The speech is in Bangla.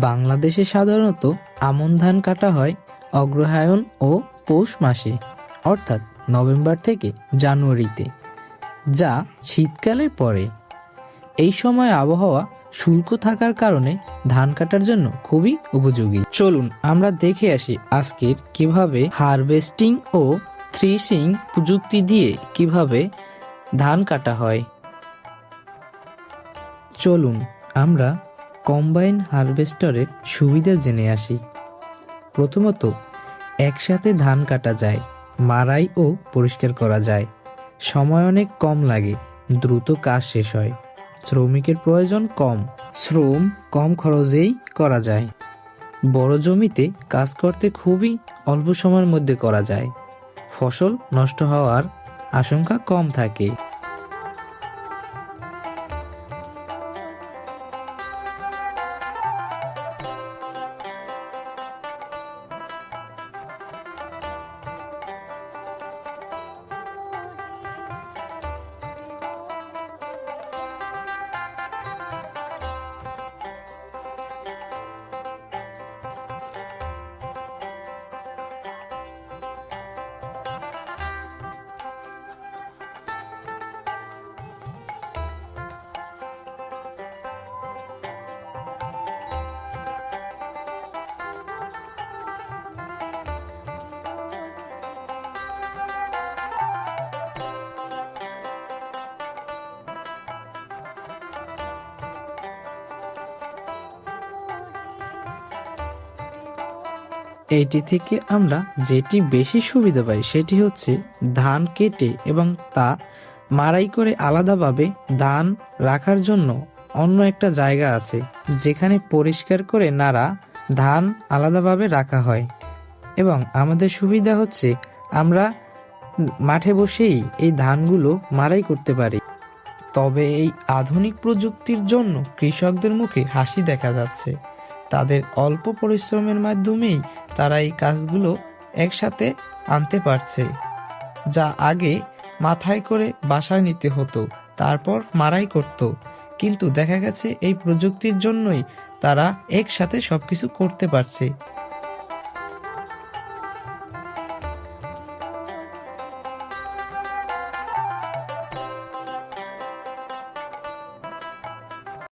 বাংলাদেশে সাধারণত আমন ধান কাটা হয় অগ্রহায়ণ ও পৌষ মাসে, অর্থাৎ নভেম্বর থেকে জানুয়ারিতে, যা শীতকালের পরে। এই সময় আবহাওয়া শুল্ক থাকার কারণে ধান কাটার জন্য খুবই উপযোগী। চলুন আমরা দেখে আসি আজকের কীভাবে হারভেস্টিং ও থ্রিসিং প্রযুক্তি দিয়ে কীভাবে ধান কাটা হয়। চলুন আমরা কম্বাইন হারভেস্টারের সুবিধা জেনে আসি। প্রথমত, একসাথে ধান কাটা যায় মারাই ও পরিষ্কার করা যায়। সময় অনেক কম লাগে, দ্রুত কাজ শেষ হয়। শ্রমিকের প্রয়োজন কম, শ্রম কম খরচেই করা যায়। বড় জমিতে কাজ করতে খুবই অল্প সময়ের মধ্যে করা যায়। ফসল নষ্ট হওয়ার আশঙ্কা কম থাকে। এইটি থেকে আমরা যেটি বেশি সুবিধা পাই সেটি হচ্ছে ধান কেটে এবং তা মারাই করে আলাদাভাবে ধান রাখার জন্য অন্য একটা জায়গা আছে, যেখানে পরিষ্কার করে নাড়া ধান আলাদাভাবে রাখা হয়। এবং আমাদের সুবিধা হচ্ছে আমরা মাঠে বসেই এই ধানগুলো মারাই করতে পারি। তবে এই আধুনিক প্রযুক্তির জন্য কৃষকদের মুখে হাসি দেখা যাচ্ছে। তাদের অল্প পরিশ্রমের মাধ্যমেই তারা এই কাজগুলো একসাথে আনতে পারছে, যা আগে মাথায় করে বাসায় নিতে হতো, তারপর মারাই করত। কিন্তু দেখা গেছে এই প্রযুক্তির জন্যই তারা একসাথে সব কিছু করতে পারছে।